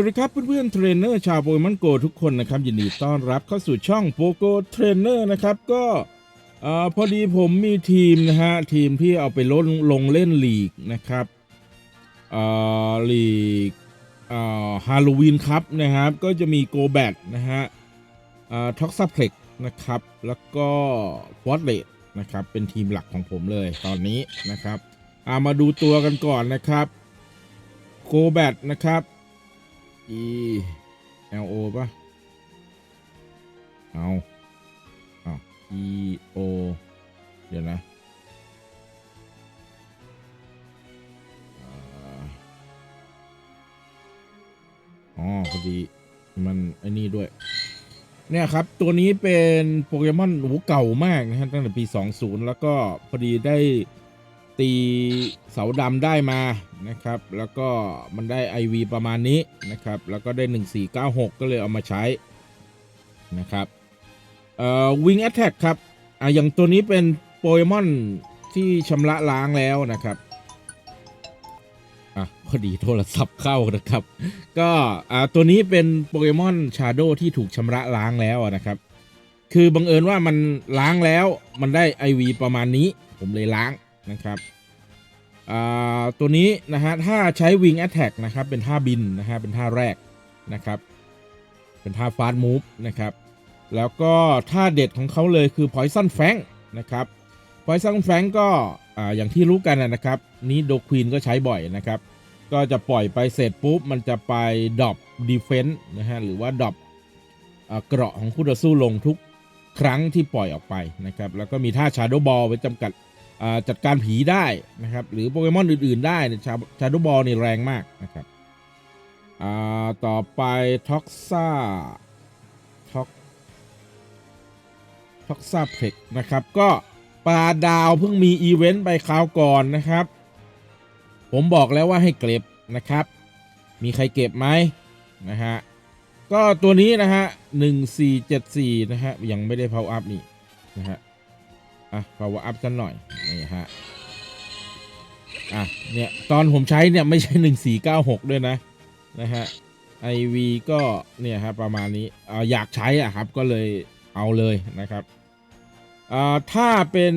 วัสดีครับเพื่อนๆเทรนเนอร์ชาวโปเกมอนโกทุกคนนะครับยินดีต้อนรับเข้าสู่ช่องโปโกเทรนเนอร์นะครับก็พอดีผมมีทีมนะฮะทีมที่เอาไปลงลงเล่นลีกนะครับลีกฮาโลวีนครับนะครับก็จะมีโกแบทนะฮะท็อกซัพเพล็กนะครับแล้วก็ฟอสเลตนะครับเป็นทีมหลักของผมเลยตอนนี้นะครับามาดูตัวกันก่อนนะครับโกแบทนะครับ E L O ป่ะ เอาเอา E O เดี๋ยวนะอ๋อพอดี มันไอ้นี่ด้วย เนี่ยครับ ตัวนี้เป็นโปเกมอนโอ้โหเก่ามากนะฮะ ตั้งแต่ปี 20 แล้วก็พอดีได้ ตีเสาดำได้มานะครับ แล้วก็มันได้ IV ประมาณนี้นะครับ แล้วก็ได้ 1496 ก็เลยเอามาใช้นะครับเอ่อ Wing Attack ครับอะอย่างตัวนี้เป็นโปเกมอนที่ชำระล้างแล้วนะครับอะพอดีโทรศัพท์เข้านะครับ ก็อ่าตัวนี้เป็นโปเกมอนชาโดที่ถูกชำระล้างแล้วนะครับ คือบังเอิญว่ามันล้างแล้วมันได้ IV ประมาณนี้ ผมเลยล้าง นะครับตัวนี้นะฮะถ้าใช้ Wing Attack นะครับ เป็นท่าบินนะฮะเป็นท่าแรกนะครับ เป็นท่า Fast Move นะครับ แล้วก็ท่าเด็ดของเขาเลยคือ Poison Fang นะครับ Poison Fang ก็ออย่างที่รู้กันนะครับ นี้โดควีนก็ใช้บ่อยนะครับ ก็จะปล่อยไปเสร็จปุ๊บ มันจะไปดรอปดีเฟนต์นะฮะหรือว่าดรอปเกราะของคู่ต่อสู้ลงทุกครั้งที่ปล่อยออกไปนะครับ แล้วก็มีท่าชาโดบอลไว้จำกัด จัดการผีได้นะครับ หรือโปเกมอนอื่น ๆ ได้ชาชาโดบอลนี่แรงมากนะครับอ่าต่อไปท็อกซ่าท็อกท็อกซ่าเพล็กนะครับ ก็ปลาดาวเพิ่งมีอีเวนต์ไปคราวก่อนนะครับ ผมบอกแล้วว่าให้เก็บนะครับ มีใครเก็บไหมนะฮะก็ตัวนี้นะฮะหนึ่งสี่เจ็ดสี่นะฮะยังไม่ได้ power up นี่นะฮะ อะ power up กันหน่อย นี่ฮะ อะ เนี่ย ตอนผมใช้เนี่ย ไม่ใช่หนึ่งสี่เก้าหกด้วยนะ นะฮะ IV ก็ เนี่ยครับประมาณนี้อ่าอยากใช้อะครับ ก็เลยเอาเลยนะครับ อ่า ถ้าเป็น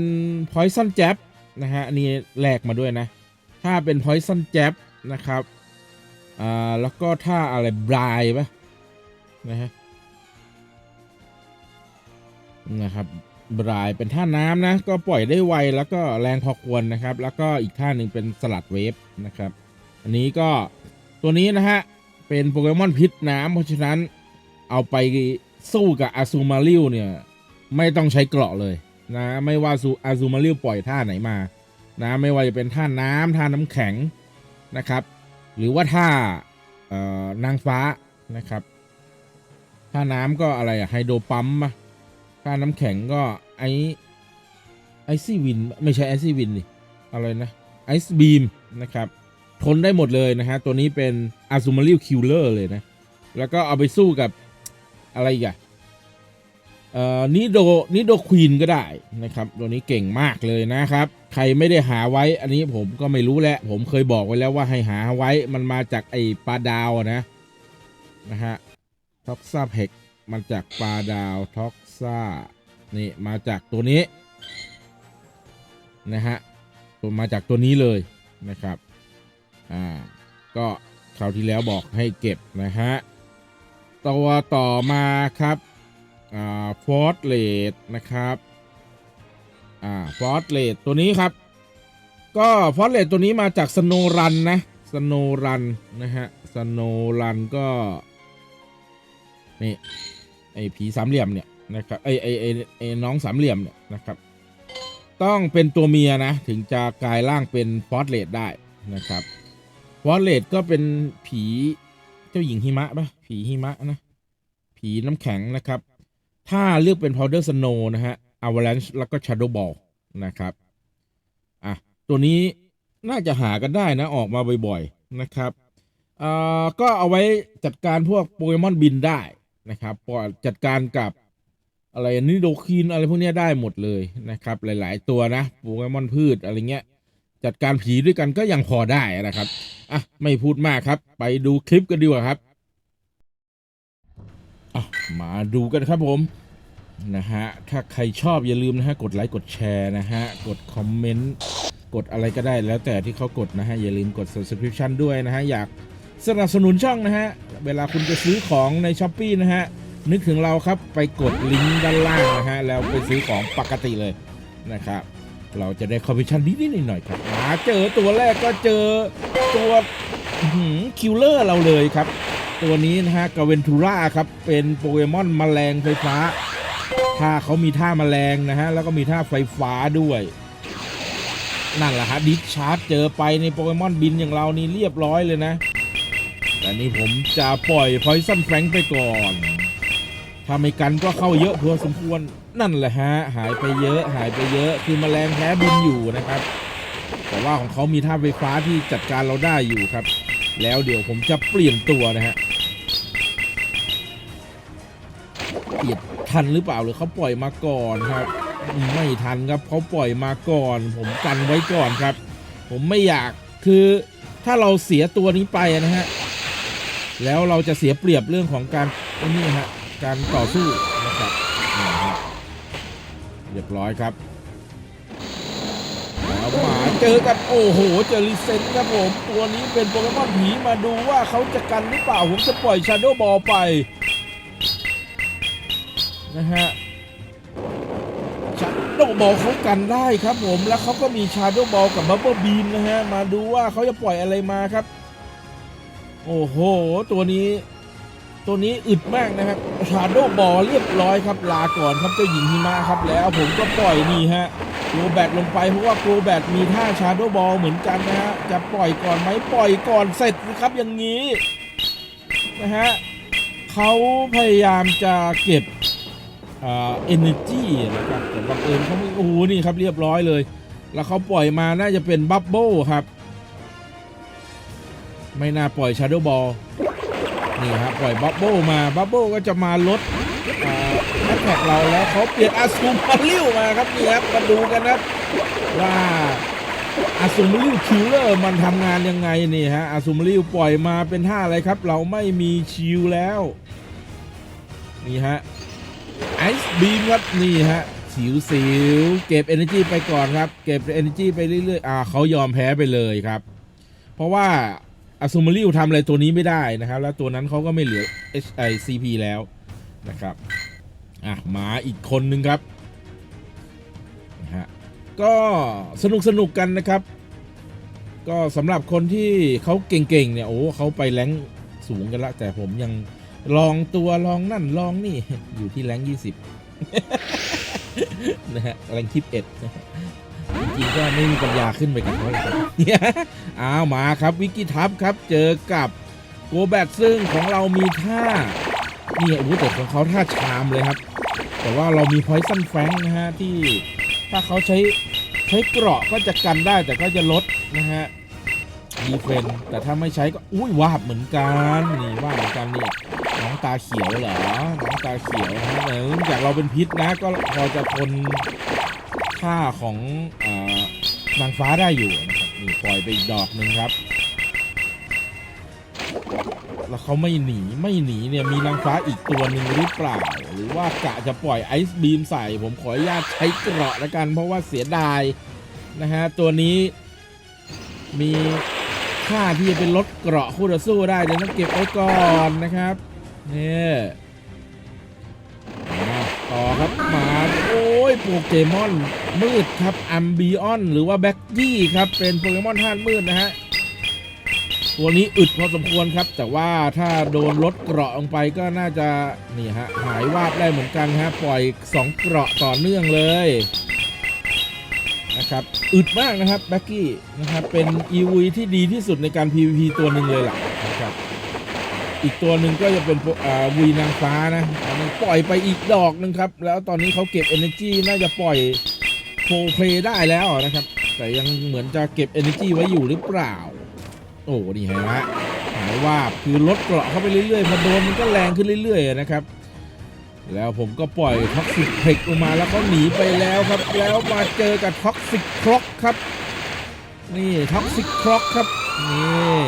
poison jab นะฮะ อันนี่แลกมาด้วยนะ ถ้าเป็น poison jab นะครับ อ่า แล้วก็ถ้าอะไรบรายปะนะฮะ นะครับ บรายเป็นท่าน้ำนะ ก็ปล่อยได้ไวแล้วก็แรงพอควรนะครับ แล้วก็อีกท่าหนึ่งเป็นสลัดเวฟนะครับ อันนี้ก็ตัวนี้นะฮะ เป็นโปเกมอนพิษน้ำเพราะฉะนั้นเอาไปสู้กับอาซูมาริวเนี่ย ไม่ต้องใช้เกราะเลยนะ ไม่ว่าซูอาซูมาริวปล่อยท่าไหนมานะไม่ว่าจะเป็นท่าน้ำท่าน้ำแข็งนะครับ หรือว่าท่าเอ่อนางฟ้านะครับ ท่าน้ำก็อะไรอะไฮโดรปั๊มปะ ท่าน้ำแข็งก็ไอไอซี่วินไม่ใช่ไอซี่วินนี่อะไรนะไอซ์บีมนะครับ ทนได้หมดเลยนะฮะ ตัวนี้เป็นอาซูมาริ l คิลเลอร์เลยนะ แล้วก็เอาไปสู้กับอะไรอีกอะเอ่อนิโดนิโดควีนก็ได้นะครับ ตัวนี้เก่งมากเลยนะครับ ใครไม่ได้หาไว้อันนี้ผมก็ไม่รู้แหละ ผมเคยบอกไว้แล้วว่าให้หาไว้มันมาจากไอ้ปลาดาวนะนะฮะท็อกซ่าเพกมันจากปลาดาวท็อก ซ่า นี่มาจากตัวนี้ นะฮะ ตัวมาจากตัวนี้เลยนะครับ อ่า ก็คราวที่แล้วบอกให้เก็บนะฮะ ตัวต่อมาครับ อ่า ฟอร์เลดนะครับ อ่า ฟอร์เลดตัวนี้ครับ ก็ฟอร์เลดตัวนี้มาจากสโนรันนะ สโนรันนะฮะ สโนรันก็นี่ไอ้ผีสามเหลี่ยมเนี่ย นะครับไอไอไอไอน้องสามเหลี่ยมเนี่ยนะครับ ต้องเป็นตัวเมียนะถึงจะกลายร่างเป็นฟอร์เลดได้นะครับฟอร์เลดก็เป็นผีเจ้าหญิงหิมะปะผีหิมะนะ ผีน้ำแข็งนะครับ ถ้าเลือกเป็น powder snow นะฮะ avalanche แล้วก็ shadow ball นะครับอะตัวนี้น่าจะหากันได้นะออกมาบ่อยๆนะครับอ่าก็เอาไว้จัดการพวกโปเกมอนบินได้นะครับพอจัดการกับ อะไรนิโดคีนอะไรพวกนี้ได้หมดเลยนะครับ หลาย ๆ ตัวนะโปเกมอนพืชอะไรเงี้ย จัดการผีด้วยกันก็ยังพอได้นะครับอะไม่พูดมากครับ ไปดูคลิปกันดีกว่าครับอะมาดูกันครับผมนะฮะถ้าใครชอบอย่าลืมนะฮะกดไลค์กดแชร์นะฮะกดคอมเมนต์กดอะไรก็ได้แล้วแต่ที่เขากดนะฮะอย่าลืมกด subscription ด้วยนะฮะอยากสนับสนุนช่องนะฮะเวลาคุณจะซื้อของใน s h อ p e e นะฮะ นึกถึงเราครับไปกดลิงก์ด้านล่างนะฮะแล้วไปซื้อของปกติเลยนะครับ เราจะได้คอมมิชชั่นนิดๆหน่อยๆครับมาเจอตัวแรกก็เจอตัวคิลเลอร์เราเลยครับ ตัวนี้นะฮะกาเวนทูราครับ เป็นโปเกมอนแมลงไฟฟ้าถ้าเขามีท่าแมลงนะฮะ แล้วก็มีท่าไฟฟ้าด้วย นั่นแหละฮะดิสชาร์จเจอไปในโปเกมอนบินอย่างเรานี่เรียบร้อยเลยนะ แต่นี่ผมจะปล่อยพอยซันแฟรงไปก่อน ถ้าไม่กันก็เข้าเยอะพอสมควรนั่นแหละฮะหายไปเยอะหายไปเยอะคือแมลงแพ้บินอยู่นะครับ แต่ว่าของเขามีท่าไฟฟ้าที่จัดการเราได้อยู่ครับ แล้วเดี๋ยวผมจะเปลี่ยนตัวนะฮะเปลี่ยนทันหรือเปล่าหรือเขาปล่อยมาก่อนครับ ไม่ทันครับเขาปล่อยมาก่อน ผมกันไว้ก่อนครับ ผมไม่อยากคือถ้าเราเสียตัวนี้ไปนะฮะแล้วเราจะเสียเปรียบเรื่องของการนี่ฮะ การต่อสู้นะครับเรียบร้อยครับแล้วหมาเจอกันโอ้โหเจอลิเซนครับผมตัวนี้เป็นโปเกมอนผีมาดูว่าเขาจะกันหรือเปล่าผมจะปล่อยชาโด w บอลไปนะฮะชาโด w บอลเขากันได้ครับผมแล้วเขาก็มีชาโด w บอลกับบับเบิลบีมนะฮะมาดูว่าเขาจะปล่อยอะไรมาครับ โอ้โห ตัวนี้ ตัวนี้อึดมากนะครับ ชาโดบอลเรียบร้อยครับลาก่อนครับเจ้าหญิงหิมะครับแล้วผมก็ปล่อยนี่ฮะโกลแบตลงไปเพราะว่าโกลแบตมีท่าชาโดบอลเหมือนกันนะฮะจะปล่อยก่อนไหมปล่อยก่อนเสร็จครับอย่างนี้นะฮะเขาพยายามจะเก็บอ่า energy นะครับแต่บังเอิญเขาไม่โอ้โหนี่ครับเรียบร้อยเลย แล้วเขาปล่อยมาน่าจะเป็นบับเบิลครับ ไม่น่าปล่อยชาโดบอล นี่ครับปล่อยบับเบิลมาบับเบิลก็จะมาลดแอตแทกเราแล้วเขาเปลี่ยนอาซูมาริวมาครับนี่ครับมาดูกันนะครับว่าอาซูมาริวคิลเลอร์มันทำงานยังไงนี่ฮะอาซูมาริวปล่อยมาเป็นท่าอะไรครับ เราไม่มีชิลแล้ว นี่ฮะไอซ์บีมครับนี่ฮะสิวสิวเก็บ Energy ไปก่อนครับ เก็บ Energy ไปเรื่อยๆอ่าเขายอมแพ้ไปเลยครับ เพราะว่า อาซูมาริวทำอะไรตัวนี้ไม่ได้นะครับ แล้วตัวนั้นเขาก็ไม่เหลือ HICP แล้วนะครับอะมาอีกคนนึงครับนะฮะก็สนุกสนุกกันนะครับ ก็สำหรับคนที่เขาเก่งๆเนี่ยโอ้เขาไปแรงสูงกันละ แต่ผมยังลองตัวลองนั่นลองนี่อยู่ที่แรงยี่สิบนะฮะแรงที่เอ็ด ริงๆก็ไม่มีปัญญาขึ้นไปกับเขาหรอกครับอ้าวมาครับวิกกี้ทับครับเจอกับโกแบทซึ่งของเรามีท่านี่อาวุธแต่ของเขาท่าชามเลยครับ แต่ว่าเรามีพอยซันแฟงนะฮะที่ถ้าเขาใช้ใช้เกราะก็จะกันได้แต่ก็จะลดนะฮะดีเฟนแต่ถ้าไม่ใช้ก็อุ้ยวาบเหมือนกันนี่วาบเหมือนกันนี่น้องตาเขียวเหรอน้องตาเขียวนะเนื่องจากเราเป็นพิษนะก็พอจะทน ค่าของอนางฟ้าได้อยู่นะครับนี่ปล่อยไปอีกดอกหนึ่งครับ แล้วเขาไม่หนีไม่หนีเนี่ยมีนางฟ้าอีกตัวหนึ่งหรือเปล่า หรือว่ากะจะปล่อยไอซ์บีมใส่ ผมขออนุญาตใช้เกราะล้วกัน เพราะว่าเสียดายนะฮะตัวนี้มีค่าที่จะเป็นลดเกราะคู่ต่อสู้ได้เดี๋ยวต้องเก็บไว้ก่อนนะครับเนี่ยต่อครับ โปเกมอนมืดครับอัมบิออนหรือว่าแบ็กกี้ครับ เป็นโปเกมอนธาตุมืดนะฮะตัวนี้อึดพอสมควรครับ แต่ว่าถ้าโดนลดเกราะลงไปก็น่าจะนี่ฮะหายวาบได้เหมือนกันฮะปล่อย 2 เกราะต่อเนื่องเลยนะครับอึดมากนะครับแบ็กกี้นะครับเป็น EV ที่ดีที่สุดในการ PVP ตัวหนึ่งเลยล่ะนะ อีกตัวหนึ่งก็จะเป็นวีนางฟ้านะอันปล่อยไปอีกดอกหนึ่งครับ แล้วตอนนี้เขาเก็บ Energy น่าจะปล่อยโฟเพลได้แล้วนะครับ แต่ยังเหมือนจะเก็บ Energy ไว้อยู่หรือเปล่า โอ้นี่เห็นไหมฮะหายว่าคือลดเกราะเข้าไปเรื่อยๆพอโดนมันก็แรงขึ้นเรื่อยๆนะครับแล้วผมก็ปล่อยท็อกซิกเพกลงมาแล้วก็หนีไปแล้วครับ แล้วมาเจอกับท็อกซิกคล็อกครับ นี่ท็อกซิกคล็อกครับ นี่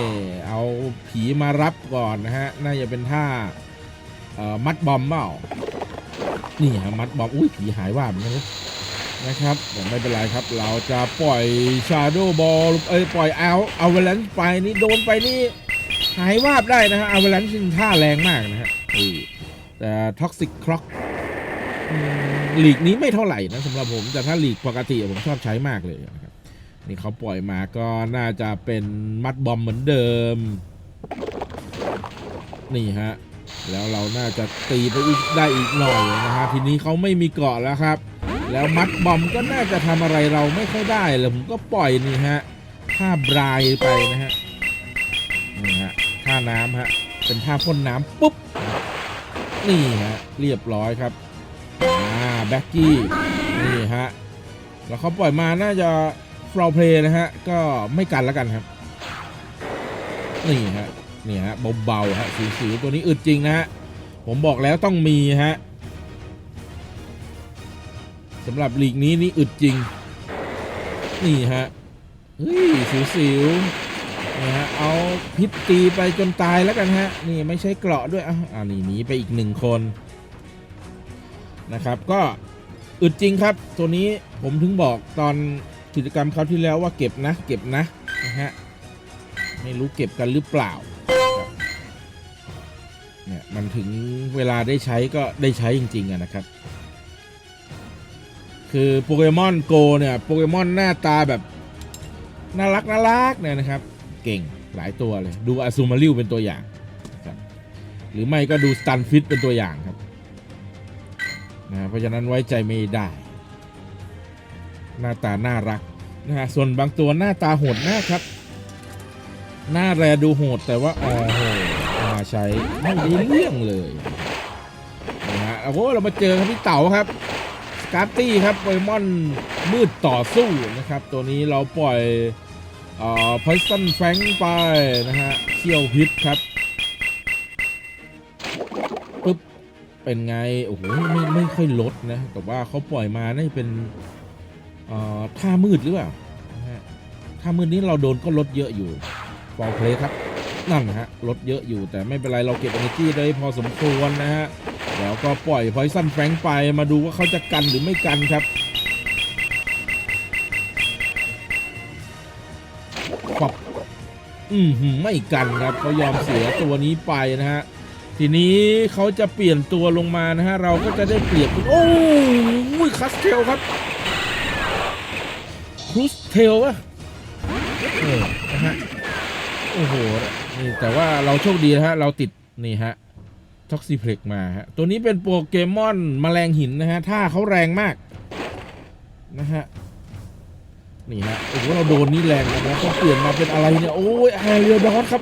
เอาผีมารับก่อนนะฮะ น่าจะเป็นท่าเอ่อมัดบอมเปล่านี่ฮะมัดบอมอุ้ยผีหายว่าบนกันะนะครับแต่ไม่เป็นไรครับ เราจะปล่อยชาโดบอลเอ้ยปล่อยเอาเอาเวลันไปนี่โดนไปนี่หายวาบได้นะฮะเอาเวลันซึ่งท่าแรงมากนะฮะแต่ท็อกซิกคล็อกหลีกนี้ไม่เท่าไหร่นะสำหรับผม แต่ถ้าหลีกปกติผมชอบใช้มากเลย นี่เขาปล่อยมาก็น่าจะเป็นมัดบอมเหมือนเดิม นี่ฮะ แล้วเราน่าจะตีไปอีกได้อีกหน่อยนะฮะ ทีนี้เขาไม่มีเกาะแล้วครับ แล้วมัดบอมก็น่าจะทำอะไรเราไม่ค่อยได้เลยผมก็ปล่อยนี่ฮะท่าบรายไปนะฮะ นี่ฮะท่าน้ำฮะ เป็นท่าพ่นน้ำปุ๊บ นี่ฮะ เรียบร้อยครับ อ่าแบ็กกี้ นี่ฮะ แล้วเขาปล่อยมาน่าจะ ฟลอเพลย์นะฮะ ก็ไม่กันแล้วกันครับ นี่ฮะนี่ฮะเบาๆฮะสิวๆตัวนี้อึดจริงนะฮะ ผมบอกแล้วต้องมีฮะสำหรับลีกนี้นี่อึดจริง นี่ฮะเฮ้ยสิวๆนี่ฮะเอาพิษตีไปจนตายแล้วกันฮะ นี่ไม่ใช่เกราะด้วยอะอ่านี่หนีไปอีกหนึ่งคนนะครับ ก็อึดจริงครับ ตัวนี้ผมถึงบอกตอน กิจกรรมคราวที่แล้วว่าเก็บนะ เก็บนะนะฮะไม่รู้เก็บกันหรือเปล่าเนี่ยมันถึงเวลาได้ใช้ก็ได้ใช้จริงๆนะครับ คือโปเกมอนโกเนี่ยโปเกมอนหน้าตาแบบน่ารักน่ารักเนี่ยนะครับ เก่งหลายตัวเลย ดูอาซูมาริวเป็นตัวอย่างครับหรือไม่ก็ดูสตันฟิตเป็นตัวอย่างครับนะเพราะฉะนั้นไว้ใจไม่ได้ หน้าตาน่ารักนะฮะส่วนบางตัวหน้าตาโหดมากครับ หน้าแรดูโหดแต่ว่าอ๋อโหมาใช้ไม่ได้เรื่องเลยนะฮะโอ้โหเรามาเจอครับพี่เต๋าครับสกาตี้ครับโปเกมอนมืดต่อสู้นะครับ ตัวนี้เราปล่อยเอ่อพอยซันแฟงไปนะฮะเขี้ยวพิษครับปึ๊บเป็นไงโอ้โหไม่ไม่ค่อยลดนะแต่ว่าเขาปล่อยมาน่าจะเป็น ท่ามืดหรือเปล่าท่ามืดนี้เราโดนก็ลดเยอะอยู่ฟอลเพลครับ นั่นฮะลดเยอะอยู่แต่ไม่เป็นไรเราเก็บ energy ได้พอสมควรนะฮะแล้วก็ปล่อยพอยซันแฟงไปมาดูว่าเขาจะกันหรือไม่กันครับปับอืมไม่กันครับเขายอมเสียตัวนี้ไปนะฮะทีนี้เขาจะเปลี่ยนตัวลงมานะฮะเราก็จะได้เปรียบโอ้ยคัสเทลครับ เทลอะเออนะฮะโอ้โหนี่แต่ว่าเราโชคดีนะฮะ เราติดนี่ฮะท็อกซิเพล็กมาฮะ ตัวนี้เป็นโปเกมอนแมลงหินนะฮะถ้าเขาแรงมากนะฮะนี่ฮะโอ้โหเราโดนนี่แรงนะต้องเปลี่ยนมาเป็นอะไรเนี่ย โอ้ยแอเรียดอนครับ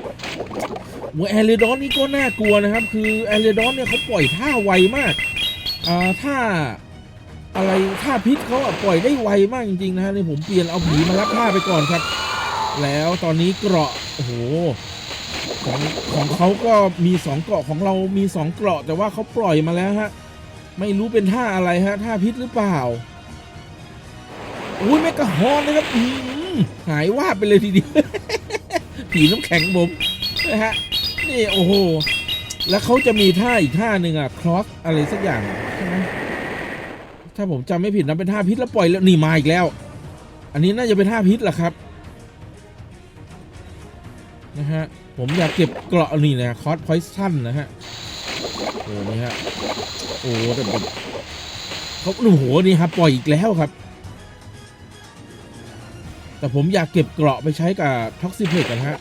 โอ้ยแอเรียดอนนี่ก็น่ากลัวนะครับ คือแอเรียดอนเนี่ยเขาปล่อยท่าไวมากอ่าท่า อะไรท่าพิษเขาอะปล่อยได้ไวมากจริงๆนะฮะนี่ผมเปลี่ยนเอาผีมารับท่าไปก่อนครับ แล้วตอนนี้เกราะโอ้โหของของเขาก็มีสองเกราะของเรามีสองเกราะแต่ว่าเขาปล่อยมาแล้วฮะไม่รู้เป็นท่าอะไรฮะท่าพิษหรือเปล่าอุ้ยแมกกาฮอนนะครับอื้อหือหายว่าไปเลยทีเดียวผีน้ำแข็งผมนะฮะนี่โอ้โหแล้วเขาจะมีท่าอีกท่าหนึ่งอะครอสอะไรสักอย่าง ถ้าผมจำไม่ผิดนะเป็นท่าพิษแล้วปล่อยแล้วนี่มาอีกแล้ว อันนี้น่าจะเป็นท่าพิษแหละครับนะฮะผมอยากเก็บเกราะนี่นะคอสพอยซันนะฮะโอ้นี่ฮะโอ้แต่แบบเขาโอ้โหนี่ครับปล่อยอีกแล้วครับ แต่ผมอยากเก็บเกราะไปใช้กับท็อกซิเพกกันฮะ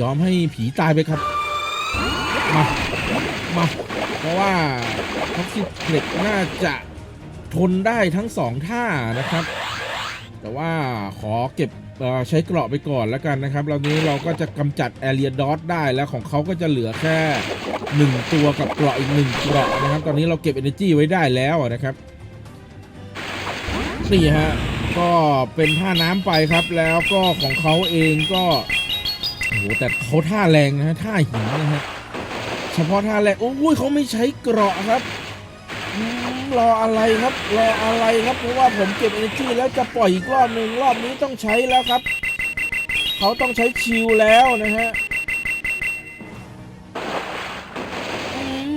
ยอมให้ผีตายไปครับมามาเพราะว่าท็อกซิเพกน่าจะ ทนได้ทั้งสองท่านะครับ แต่ว่าขอเก็บใช้เกราะไปก่อนแล้วกันนะครับแล้วนี้เราก็จะกำจัดแอเรียดอสได้แล้วของเขาก็จะเหลือแค่ 1 ตัวกับเกราะอีก1เกราะนะครับ ตอนนี้เราเก็บ energy ไว้ได้แล้วนะครับนี่ฮะก็เป็นท่าน้ำไปครับ แล้วก็ของเขาเองก็โอ้โหแต่เขาท่าแรงนะท่าหินนะฮะเฉพาะท่าแรงโอ้ยเขาไม่ใช้เกราะครับ รออะไรครับ รออะไรครับ เพราะว่าผมเก็บ energy แล้วจะปล่อยอีกรอบหนึ่งรอบนี้ต้องใช้แล้วครับ เขาต้องใช้ชิลแล้วนะฮะ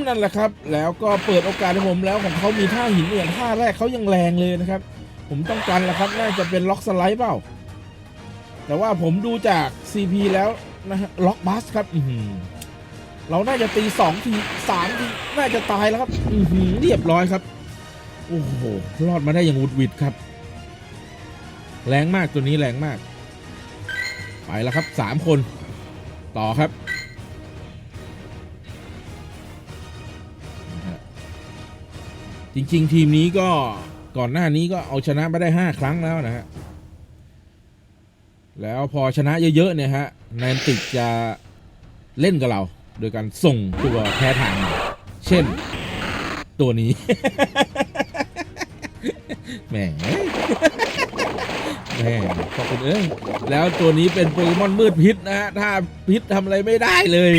นั่นแหละครับ แล้วก็เปิดโอกาสให้ผมแล้วของเขามีท่าหินเนี่ยท่าแรกเขายังแรงเลยนะครับ ผมต้องการแหละครับ น่าจะเป็นล็อกสไลด์เปล่า แต่ว่าผมดูจาก CP แล้วนะฮะล็อกบัสครับ อืเราน่าจะตีสองทีสามที น่าจะตายแล้วครับ อือหือเรียบร้อยครับ โอ้โหรอดมาได้อย่างวุดวิดครับ แรงมากตัวนี้แรงมาก ไปแล้วครับสามคน ต่อครับจริง ๆ ทีมนี้ก็ก่อนหน้านี้ก็เอาชนะมาได้ 5 ครั้งแล้วนะฮะ แล้วพอชนะเยอะ ๆ เนี่ยฮะแนนติกจะเล่นกับเรา โดยการส่งตัวแพ้ทาง เช่นตัวนี้ แหมแหมขอบคุณเอ้ยแล้วตัวนี้เป็นโปเกมอนมืดพิษนะฮะถ้าพิษทำอะไรไม่ได้เลย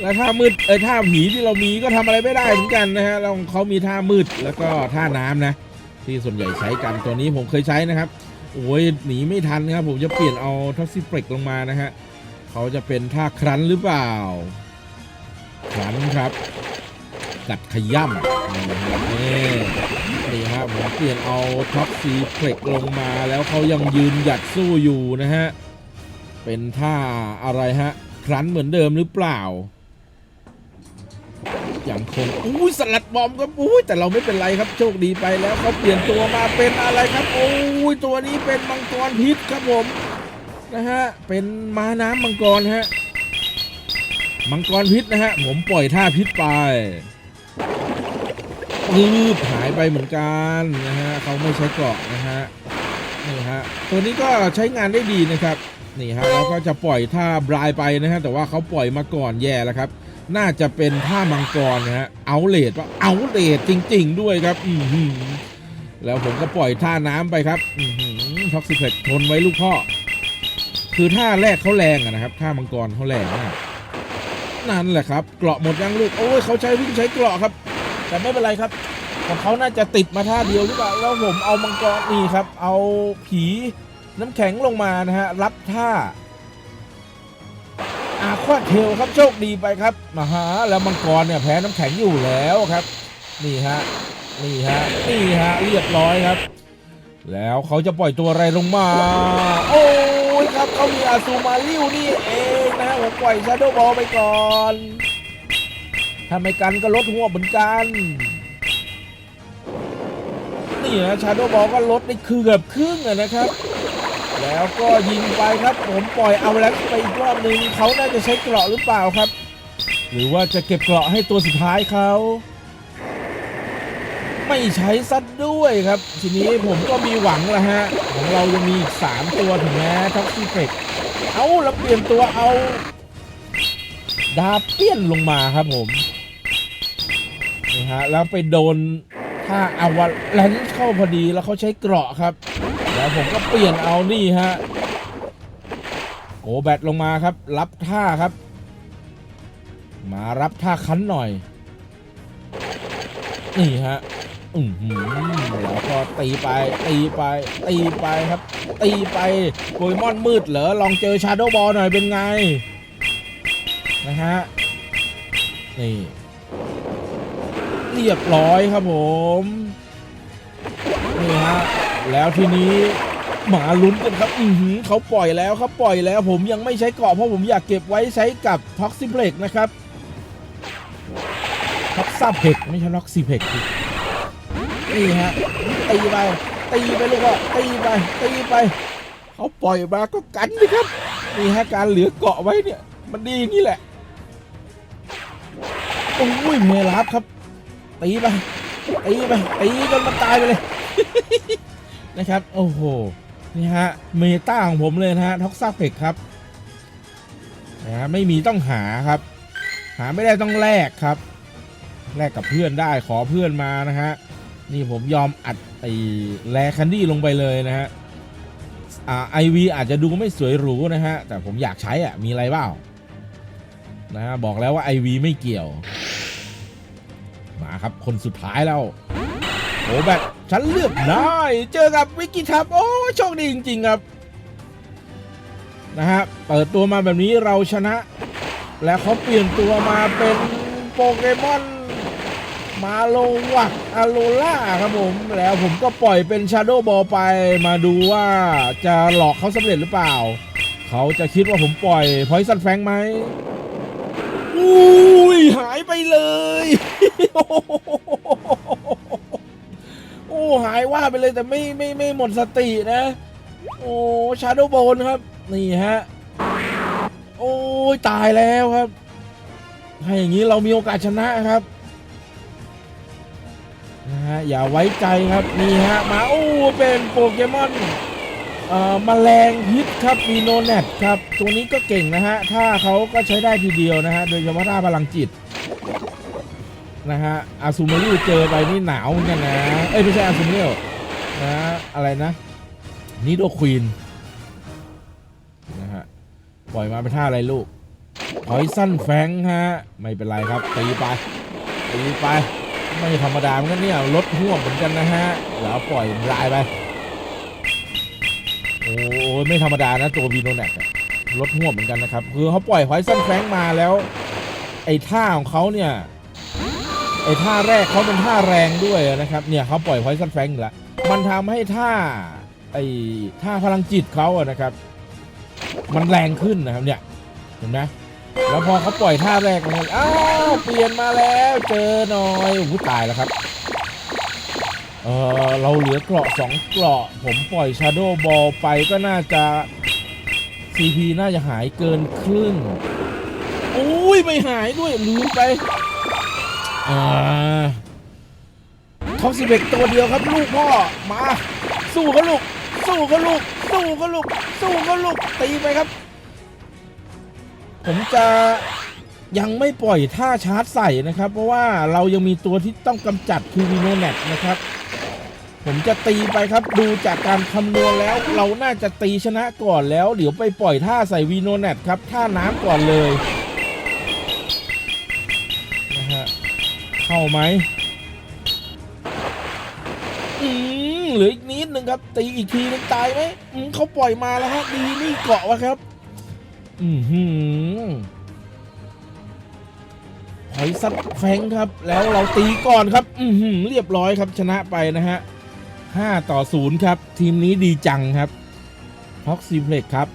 แล้วถ้ามืดเออถ้าผีที่เรามีก็ทำอะไรไม่ได้เหมือนกันนะฮะแล้วเขามีท่ามืดแล้วก็ท่าน้ำนะ ที่ส่วนใหญ่ใช้กันตัวนี้ผมเคยใช้นะครับโอ้ยหนีไม่ทันครับ ผมจะเปลี่ยนเอาท็อกซิเปรกลงมานะฮะเขาจะเป็นท่าครั้นหรือเปล่า ครั้นครับ กัดขย่ำนี่ นะฮะนี่ฮะผมเปลี่ยนเอาท็อปซีเพล็กลงมาแล้วเขายังยืนหยัดสู้อยู่นะฮะ เป็นท่าอะไรฮะ ครั้นเหมือนเดิมหรือเปล่าอย่างคงอุ้ยสลัดบอมครับอุ้ยแต่เราไม่เป็นไรครับโชคดีไปแล้วเขาเปลี่ยนตัวมาเป็นอะไรครับโอ้ยตัวนี้เป็นมังกรพิษครับผมนะฮะเป็นม้าน้ำมังกรฮะมังกรพิษนะฮะผมปล่อยท่าพิษไป ปืบหายไปเหมือนกันนะฮะเขาไม่ใช้เกราะนะฮะนี่ฮะตัวนี้ก็ใช้งานได้ดีนะครับนี่ฮะแล้วก็จะปล่อยท่าบรายไปนะฮะแต่ว่าเขาปล่อยมาก่อนแย่แล้วครับ น่าจะเป็นท่ามังกรนะฮะเอาเลดว่าเอาเลดจริง ๆ ด้วยครับอืแล้วผมก็ปล่อยท่าน้ำไปครับอืท็อกซิเพตทนไว้ลูกพ่อคือท่าแรกเขาแรงอะนะครับท่ามังกรเขาแรงมากนั่นแหละครับ เกราะหมดยังลูกโอ้ยเขาใช้วิ่งใช้เกราะครับ แต่ไม่เป็นไรครับ ของเขาน่าจะติดมาท่าเดียวหรือเปล่าแล้วผมเอามังกรนี่ครับ เอาผีน้ำแข็งลงมานะฮะรับท่าอาควาเทลครับโชคดีไปครับมาฮะแล้วมังกรเนี่ยแพ้น้ำแข็งอยู่แล้วครับ นี่ฮะนี่ฮะนี่ฮะเรียบร้อยครับ แล้วเขาจะปล่อยตัวอะไรลงมา โอ้ยครับเขามีอาซูมาริวนี่เองนะผมปล่อยชาโดบอลไปก่อนถ้าไม่กันก็ลดหัวเหมือนกัน นี่นะชาโดบอลก็ลดได้คือเกือบครึ่งนะครับ แล้วก็ยิงไปครับ ผมปล่อยเอาแล้วไปอีกรอบหนึ่งเขาน่าจะใช้เกราะหรือเปล่าครับ หรือว่าจะเก็บเกราะให้ตัวสุดท้ายเขาไม่ใช้ซัดด้วยครับ ทีนี้ผมก็มีหวังล้วฮะ ของเรายังมีอีกสามตัวถึงแม้ท็อกซี่เฟกเอาแล้วเปลี่ยนตัวเอา ดาบเปี้ยนลงมาครับผมนี่ฮะแล้วไปโดน ท่าเอาวาแลนเข้าพอดีแล้วเขาใช้เกราะครับแล้วผมก็เปลี่ยนเอานี่ฮะโกแบตลงมาครับ รับท่าครับ มารับท่าคันหน่อย นี่ฮะอือหือแล้วก็ตีไป ตีไป ตีไปครับ ตีไปโปเกมอนมืดเหรอลองเจอชาโดบอลหน่อยเป็นไง นะฮะ นี่ เรียบร้อยครับผมนี่ฮะแล้วทีนี้หมาลุ้นกันครับอือหือเขาปล่อยแล้วครับปล่อยแล้วผมยังไม่ใช้เกาะเพราะผมอยากเก็บไว้ใช้กับท็อกซิเพล็กนะครับท็อกซ่าเพกไม่ใช่ท็อกซิเพกนี่ฮะตีไปตีไปลูกก็ตีไปตีไปเขาปล่อยมาก็กันเลยครับนี่ฮะการเหลือเกาะไว้เนี่ยมันดีอย่างนี้แหละโอ้ยเมลับครับ ตีไปตีไปตีจนมันตายไปเลย นะครับ โอ้โห นี่ฮะ เมตาของผมเลยนะฮะท็อกซ่าเฟกครับนะฮะไม่มีต้องหาครับ หาไม่ได้ต้องแลกครับ แลกกับเพื่อนได้ขอเพื่อนมานะฮะ นี่ผมยอมอัดไอ้แลคันดี้ลงไปเลยนะฮะไอวีอาจจะดูไม่สวยหรูนะฮะ แต่ผมอยากใช้อะ มีอะไรเปล่านะฮะบอกแล้วว่าไอวีไม่เกี่ยว มาครับคนสุดท้ายแล้วโอ้แบบฉันเลือกได้ เจอกับวิกกี้ทับ โอ้โชคดีจริงๆครับนะฮะเปิดตัวมาแบบนี้เราชนะ และเขาเปลี่ยนตัวมาเป็นโปเกมอนมาโลวักอะโลล่าครับผม แล้วผมก็ปล่อยเป็นชาโด w บอลไปมาดูว่าจะหลอกเขาสำเร็จหรือเปล่า เขาจะคิดว่าผมปล่อยพอยซันแฟงไหม อุ้ยหายไปเลย โอ้หายว่าไปเลยแต่ไม่ไม่ไม่หมดสตินะ โอ้ชาโด w บอลครับ นี่ฮะ โอ้ยตายแล้วครับถ้าอย่างนี้เรามีโอกาสชนะครับนะฮะอย่าไว้ใจครับ นี่ฮะ มาโอ้เป็นโปเกมอน มแมลงพิษครับวีโนเนตครับ ตัวนี้ก็เก่งนะฮะ ถ้าเขาก็ใช้ได้ทีเดียวนะฮะ โดยเฉพาะท่าพลังจิต นะฮะ อาซูเมรุเจอไปนี่หนาวเหมือนกันนะ เอ้ย ไม่ใช่อาซูเมรุนะ อะไรนะ นิโดควีน นะฮะ ปล่อยมาเป็นท่าอะไรลูกพอยสั้นแฟงฮะ ไม่เป็นไรครับ ตีไป ตีไป ไม่ธรรมดาเหมือนกันเนี่ย รถห่วงเหมือนกันนะฮะ แล้วปล่อยลายไป โอ้ยไม่ธรรมดานะตัววีโนแนกรถห่วงเหมือนกันนะครับ คือเขาปล่อยไอยซันแฟงมาแล้ว ไอ้ท่าของเขาเนี่ย ไอ้ท่าแรกเขาเป็นท่าแรงด้วยนะครับ เนี่ยเขาปล่อยไอยซันแฟงแล้วมันทำให้ท่าไอ้ท่าพลังจิตเขาอะนะครับ มันแรงขึ้นนะครับเนี่ยเห็นไหมแล้วพอเขาปล่อยท่าแรกมาอ้าวเปลี่ยนมาแล้ว เจอหน่อยโอ้ตายแล้วครับ เออเราเหลือเกราะสองเกราะ ผมปล่อย Shadow Ball ไปก็น่าจะ CP น่าจะหายเกินครึ่งอุ้ยไม่หายด้วยลืมไปอ่าท็อกซิเบกตัวเดียวครับลูกพ่อมา สู้เขาลูก สู้เขาลูก สู้เขาลูก สู้เขาลูกตีไปครับ ผมจะ ยังไม่ปล่อยท่าชาร์จใส่นะครับ เพราะว่าเรายังมีตัวที่ต้องกำจัดคือวีโนแนตนะครับ ผมจะตีไปครับดูจากการคำนวณแล้ว เราน่าจะตีชนะก่อนแล้ว เดี๋ยวไปปล่อยท่าใส่วีโนแนตครับท่าน้ำก่อนเลยนะฮะเข้าไหมอืมเหลืออีกนิดนึงครับ ตีอีกทีนึงตายไหมอืมเขาปล่อยมาแล้วฮะดีนี่เกาะวะครับ อือ หือซัดแฟงครับ แล้วเราตีก่อนครับ อืเรียบร้อยครับชนะไปนะฮะห้าต่อศูนย์ครับ ทีมนี้ดีจังครับพ็อกซิเพล็กครับ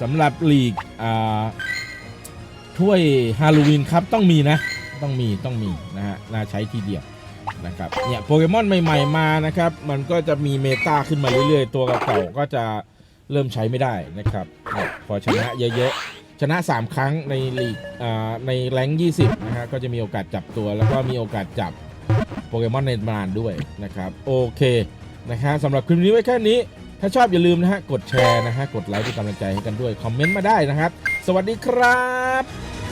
สำหรับลีกอ่าถ้วยฮาโลวีนครับต้องมีนะ ต้องมีต้องมีนะฮะน่าใช้ทีเดียวนะครับเนี่ยโปเกมอนใหม่ ๆ มานะครับ มันก็จะมีเมตาขึ้นมาเรื่อยๆ ตัวเก่าๆก็จะเริ่มใช้ไม่ได้นะครับ พอชนะเยอะๆ ชนะ 3 ครั้งในลีกอ่าในแรง20 นะฮะ ก็จะมีโอกาสจับตัว แล้วก็มีโอกาสจับโปเกมอนในตำนานด้วยนะครับ โอเคนะครับสำหรับคลิปนี้ไว้แค่นี้ ถ้าชอบอย่าลืมนะฮะ กดแชร์นะฮะ กดไลค์เป็นกำลังใจให้กันด้วย คอมเมนต์มาได้นะครับ สวัสดีครับ